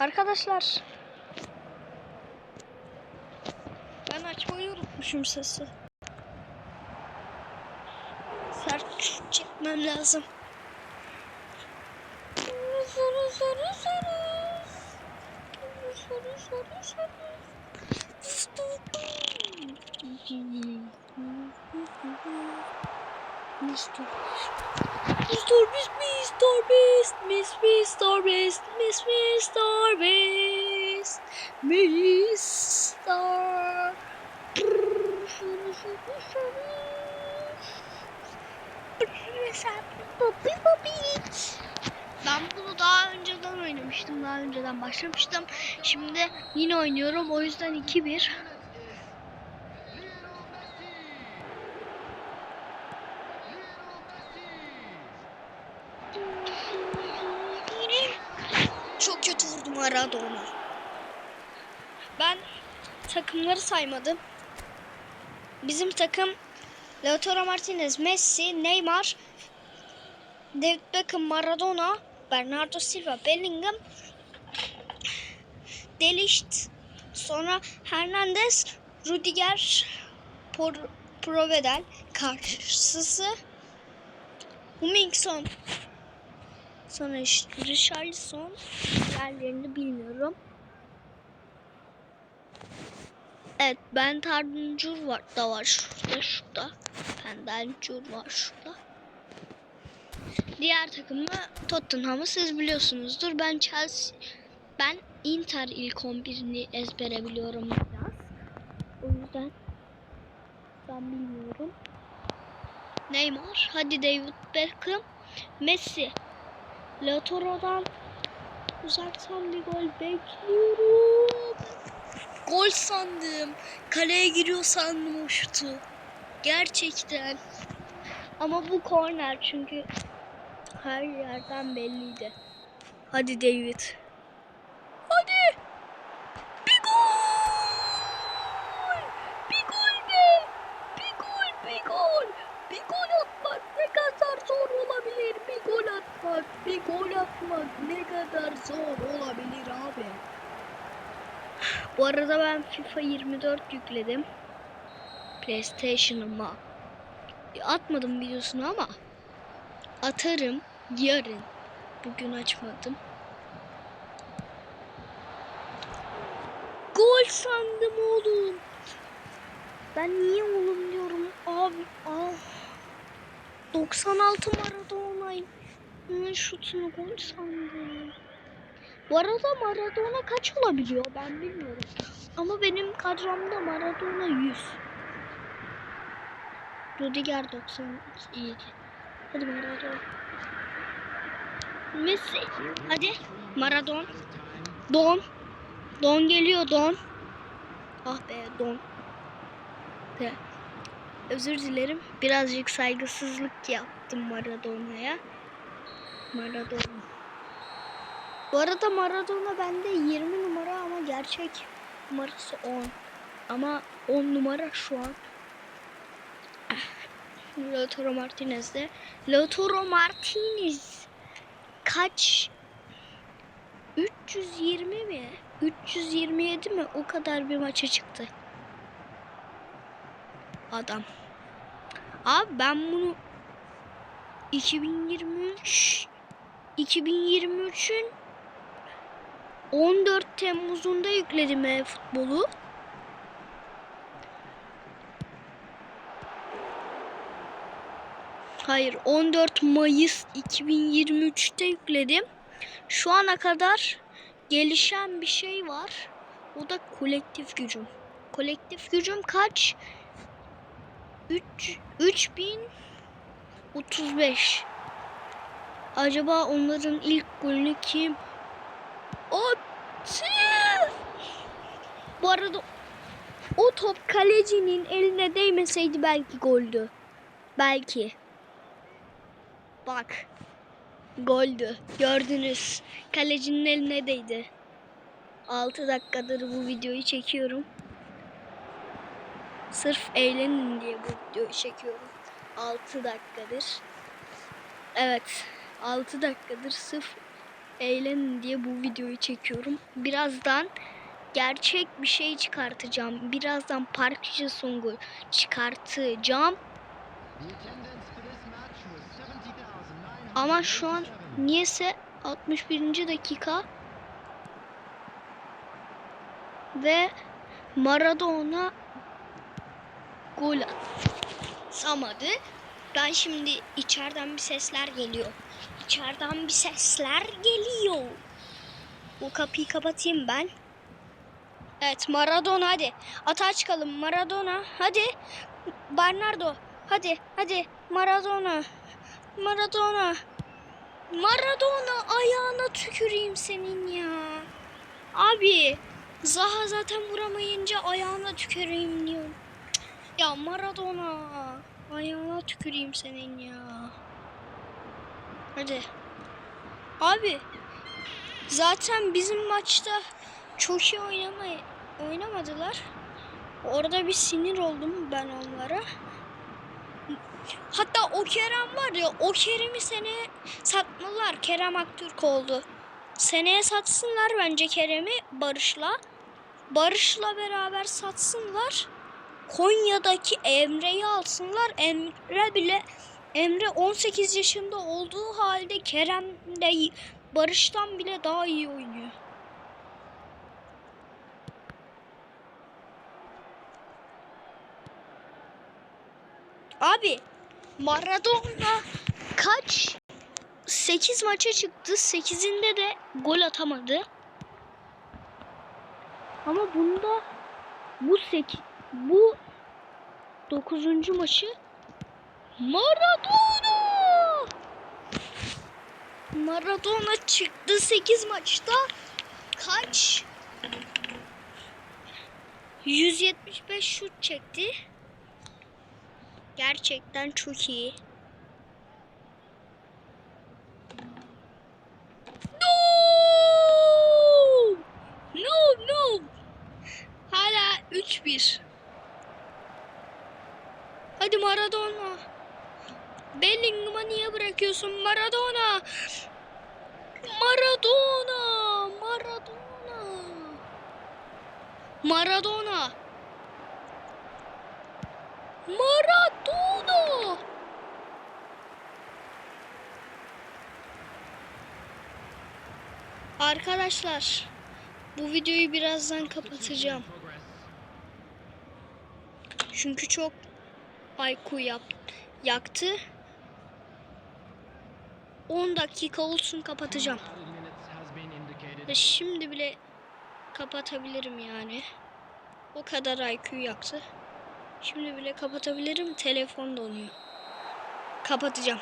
Arkadaşlar. Ben açmayı unutmuşum sesi. Sert çekmem lazım. Soru soru soru. Soru soru soru. Mr. Mr. Miss Mr. Beast, Miss Mr. Beast, Miss Mr. Beast, Mr. Ben bunu daha önceden oynamıştım. Daha önceden başlamıştım. Şimdi yine oynuyorum. O yüzden 2-1. Çok vurdum Maradona. Ben takımları saymadım. Bizim takım Lautaro Martinez, Messi, Neymar, David Beckham, Maradona, Bernardo Silva, Bellingham, Delicht, sonra Hernandez, Rudiger, Por Provedel, karşısı Hummingson, sonra işte Richarlison, diğerlerini bilmiyorum. Evet, Ben Tarduncur var da var şurada, şurada. Pendancur var şurada. Diğer takımı Tottenham'ı siz biliyorsunuzdur. Ben Chelsea, ben Inter ilk 11'ini ezbere biliyorum biraz. O yüzden ben bilmiyorum. Neymar, hadi David Beckham, Messi, Lautaro'dan uzaktan bir gol bekliyorum. Gol sandım. Kaleye giriyor sandım o şutu. Gerçekten. Ama bu korner çünkü her yerden belliydi. Hadi David. Hadi. Bir gol. Bir gol be. Bir gol, bir gol. Bir gol atmak ne kadar zor olabilir? Bir gol atmak, bir gol atmak ne kadar zor olabilir abi? Bu arada ben FIFA 24 yükledim. PlayStation'ıma. Atmadım videosunu ama atarım yarın. Bugün açmadım. Gol sandım oğlum. Ben niye oğlum diyorum abi. Ah. 96 Maradona'nın şutunu gol sandım. Bu arada Maradona kaç olabiliyor ben bilmiyorum. Ama benim kadromda Maradona 100. Rudiger 97. Hadi Maradona. Messi. Hadi Maradona. Don. Don geliyor Don. Ah be Don. De. Özür dilerim. Birazcık saygısızlık yaptım Maradona'ya. Maradona. Bu arada Maradona bende 20 numara ama gerçek numarası 10. Ama 10 numara şu an. Lautaro Martinez'de. Lautaro Martinez kaç? 320 mi? 327 mi? O kadar bir maça çıktı. Adam. Abi ben bunu 2023 2023'ün 14 Temmuz'unda yükledim e-futbolu. Hayır 14 Mayıs 2023'te yükledim. Şu ana kadar gelişen bir şey var. O da kolektif gücüm. Kolektif gücüm kaç? 3 3035. Acaba onların ilk golünü kim attı? Bu arada o top kalecinin eline değmeseydi belki goldü. Belki. Bak. Goldü. Gördünüz. Kalecinin eline değdi. 6 dakikadır bu videoyu çekiyorum. Sırf eğlenin diye bu videoyu çekiyorum. 6 dakikadır. Evet. 6 dakikadır sırf eğlenin diye bu videoyu çekiyorum. Birazdan gerçek bir şey çıkartacağım. Birazdan Park Ji-sung'u çıkartacağım. Ama şu an niyeyse 61. dakika ve Maradona gol atamadı. Ben şimdi içeriden bir sesler geliyor. İçeriden bir sesler geliyor. O kapıyı kapatayım ben. Evet Maradona hadi. Atağa çıkalım Maradona. Hadi. Bernardo. Hadi hadi Maradona. Maradona. Maradona ayağına tüküreyim senin ya. Abi Zaha zaten vuramayınca ayağına tüküreyim diyorum. Ya Maradona ayağına tüküreyim senin ya. Hadi. Abi zaten bizim maçta çok iyi oynamayı oynamadılar. Orada bir sinir oldum ben onlara. Hatta o Kerem var ya o Kerem'i seneye satmalar. Kerem Aktürk oldu. Seneye satsınlar bence Kerem'i Barış'la. Barış'la beraber satsınlar. Konya'daki Emre'yi alsınlar. Emre bile Emre 18 yaşında olduğu halde Kerem de Barış'tan bile daha iyi oynuyor. Abi Maradona kaç 8 maça çıktı. 8'inde de gol atamadı. Ama bunda bu 8 bu 9. maçı Maradona Maradona çıktı 8 maçta kaç 175 şut çekti. Gerçekten çok iyi. No! No, no. Hala 3-1. Hadi Maradona. Bellingham'a niye bırakıyorsun Maradona? Maradona. Maradona. Maradona. Maradona. Arkadaşlar bu videoyu birazdan kapatacağım. Çünkü çok IQ yap, yaktı. 10 dakika olsun kapatacağım. Ve şimdi bile kapatabilirim yani. O kadar IQ yaktı. Şimdi bile kapatabilirim. Telefon donuyor. Kapatacağım.